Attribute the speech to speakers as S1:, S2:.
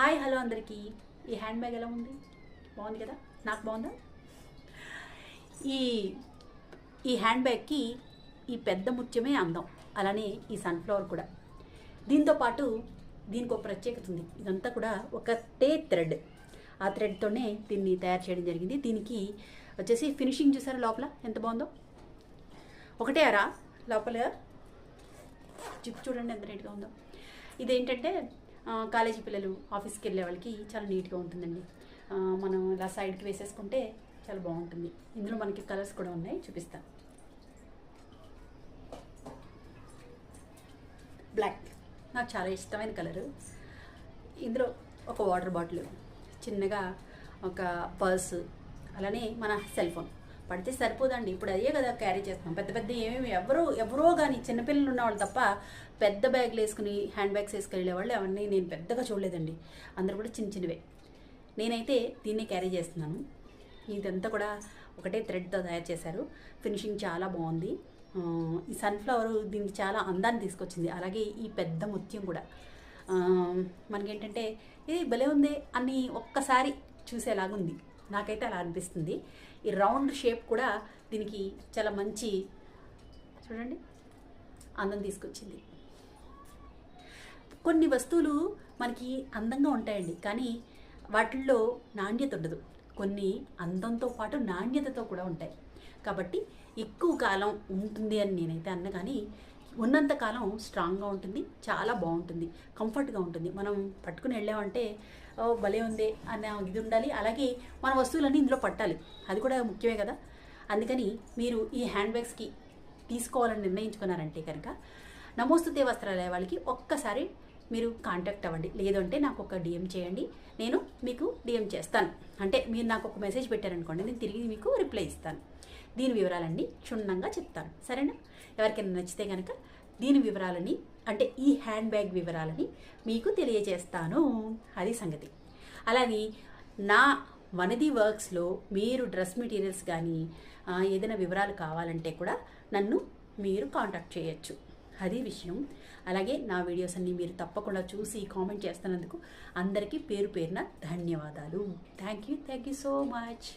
S1: Hi hello అందరికీ. ఈ hand bag ఎలా ఉంది? బాగుంది కదా? నాకు బాగుందా? ఈ ఈ హ్యాండ్ బ్యాగ్కి ఈ పెద్ద ముత్యమే అందం అలానే ఈ సన్ఫ్లవర్ కూడా. దీంతో పాటు దీనికి ఒక ప్రత్యేకత ఉంది. ఇదంతా కూడా ఒకటే థ్రెడ్. ఆ థ్రెడ్తోనే దీన్ని తయారు చేయడం జరిగింది. దీనికి వచ్చేసి ఫినిషింగ్ చూసారా లోపల? ఎంత బాగుందో? ఒకటే అరా లోపల. జిప్ చూడండి ఎంత నీట్గా ఉందో. ఇదేంటంటే కాలేజీ పిల్లలు ఆఫీస్కి వెళ్ళే వాళ్ళకి చాలా నీట్గా ఉంటుందండి. మనం ఇలా సైడ్కి వేసేసుకుంటే చాలా బాగుంటుంది. ఇందులో మనకి కలర్స్ కూడా ఉన్నాయి చూపిస్తాను. బ్లాక్ నాకు చాలా ఇష్టమైన కలరు. ఇందులో ఒక వాటర్ బాటిల్ చిన్నగా ఒక పర్స్ అలానే మన సెల్ ఫోన్. పడితే సరిపోదండి. ఇప్పుడు అదే కదా క్యారీ చేస్తున్నాం. పెద్ద పెద్ద ఏమేమి ఎవరో ఎవరో కానీ చిన్నపిల్లలు ఉన్నవాళ్ళు తప్ప పెద్ద బ్యాగ్లు వేసుకుని హ్యాండ్ బ్యాగ్స్ వేసుకెళ్ళే వాళ్ళు అవన్నీ నేను పెద్దగా చూడలేదండి. అందరూ కూడా చిన్న చిన్నవే. నేనైతే దీన్నే క్యారీ చేస్తున్నాను. ఇదంతా కూడా ఒకటే థ్రెడ్తో తయారు చేశారు. ఫినిషింగ్ చాలా బాగుంది. ఈ సన్ఫ్లవర్ దీనికి చాలా అందాన్ని తీసుకొచ్చింది. అలాగే ఈ పెద్ద ముత్యం కూడా. మనకేంటంటే ఇది భలే ఉంది అని ఒక్కసారి చూసేలాగుంది. నాకైతే అలా అనిపిస్తుంది. ఈ రౌండ్ షేప్ కూడా దీనికి చాలా మంచి చూడండి అందం తీసుకొచ్చింది. కొన్ని వస్తువులు మనకి అందంగా ఉంటాయండి కానీ వాటిల్లో నాణ్యత ఉండదు. కొన్ని అందంతో పాటు నాణ్యతతో కూడా ఉంటాయి. కాబట్టి ఎక్కువ కాలం ఉంటుంది అని నేనైతే అన్న కానీ ఉన్నంతకాలం స్ట్రాంగ్గా ఉంటుంది చాలా బాగుంటుంది కంఫర్ట్గా ఉంటుంది. మనం పట్టుకుని వెళ్ళామంటే "ఓ, భలే ఉంది అన్న ఇది ఉండాలి. అలాగే మన వస్తువులన్నీ ఇందులో పట్టాలి. అది కూడా ముఖ్యమే కదా. అందుకని మీరు ఈ హ్యాండ్ బ్యాగ్స్కి తీసుకోవాలని నిర్ణయించుకున్నారంటే కనుక నమోస్తుతే వస్త్రాలయ వాళ్ళకి ఒక్కసారి మీరు కాంటాక్ట్ అవ్వండి. లేదంటే నాకు ఒక డిఎం చేయండి. నేను మీకు డిఎం చేస్తాను. అంటే మీరు నాకు ఒక మెసేజ్ పెట్టారనుకోండి నేను తిరిగి మీకు రిప్లై ఇస్తాను. దీని వివరాలన్నీ క్షుణ్ణంగా చెప్తాను. సరేనా? ఎవరికైనా నచ్చితే కనుక దీని వివరాలని అంటే ఈ హ్యాండ్ బ్యాగ్ వివరాలని మీకు తెలియజేస్తాను. అది సంగతి. అలాగే నా వనది వర్క్స్లో మీరు డ్రెస్ మెటీరియల్స్ కానీ ఏదైనా వివరాలు కావాలంటే కూడా నన్ను మీరు కాంటాక్ట్ చేయొచ్చు. అది విషయం. అలాగే నా వీడియోస్ అన్ని మీరు తప్పకుండా చూసి కామెంట్ చేస్తున్నందుకు అందరికీ పేరు పేరున ధన్యవాదాలు. Thank you thank you so much.